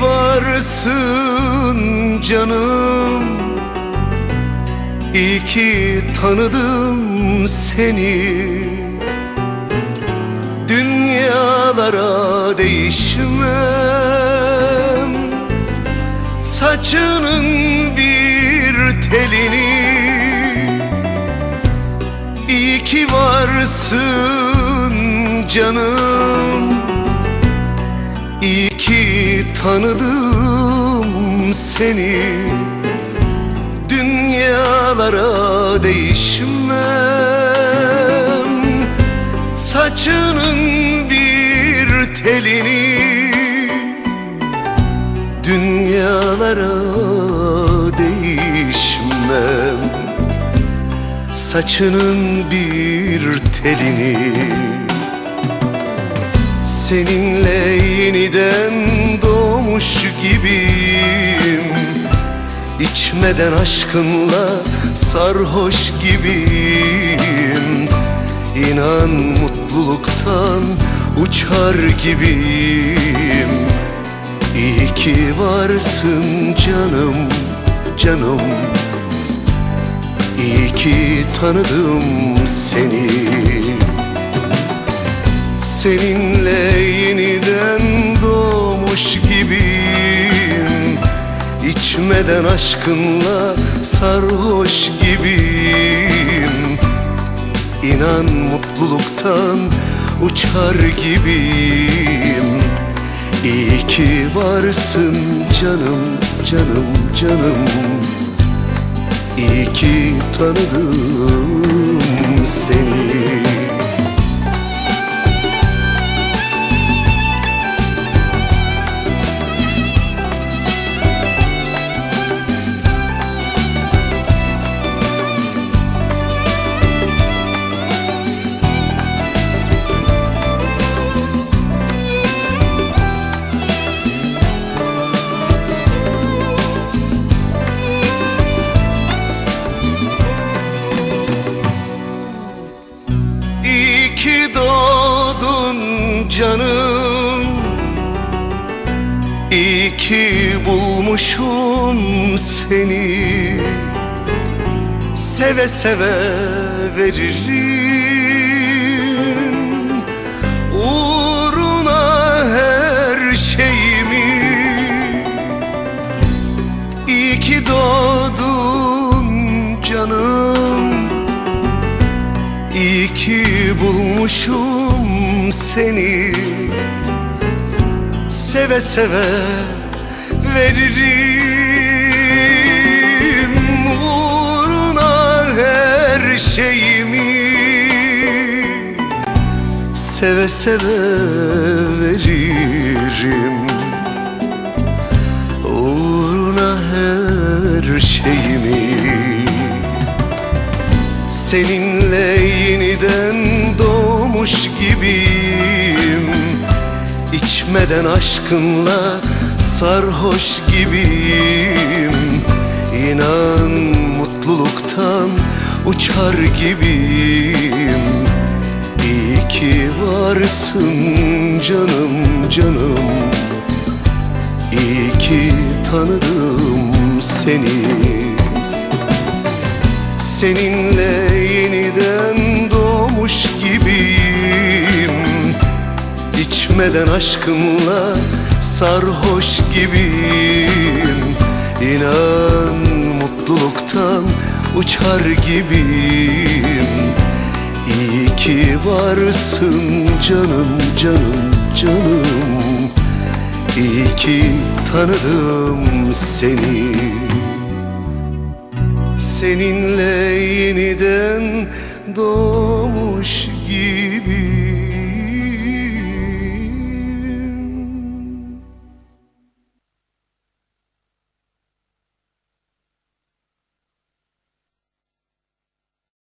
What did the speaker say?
varsın canım. İyi ki tanıdım seni. Dünyalara değişmem. Saçının bir telini. İyi ki varsın canım tanıdım seni. Dünyalara değişmem. Saçının bir telini. Dünyalara değişmem. Saçının bir telini İçmeden aşkınla sarhoş gibiyim. İnan mutluluktan uçar gibiyim. İyi ki varsın canım, canım. İyi ki tanıdım seni. Seninle yeniden doğmuş gibiyim İçmeden aşkınla sarhoş gibiyim. İnan mutluluktan uçar gibiyim. İyi ki varsın canım, canım, canım. İyi ki tanıdım seni İyi ki bulmuşum seni. Seve seve veririm. Uğruna her şeyimi. İyi ki doğdun canım. İyi ki bulmuşum seni Seve seve veririm Uğruna her şeyimi. Seve seve veririm Uğruna her şeyimi. Seninle yeniden doğmuş gibiyim İçmeden aşkınla sarhoş gibiyim. İnan mutluluktan uçar gibiyim. İyi ki varsın canım canım. İyi ki tanıdım seni. Seninle yeniden doğmuş gibiyim İçmeden aşkınla sarhoş gibiyim. İnan mutluluktan uçar gibiyim. İyi ki varsın canım canım canım. İyi ki tanıdım seni. Seninle yeniden doğmuş gibi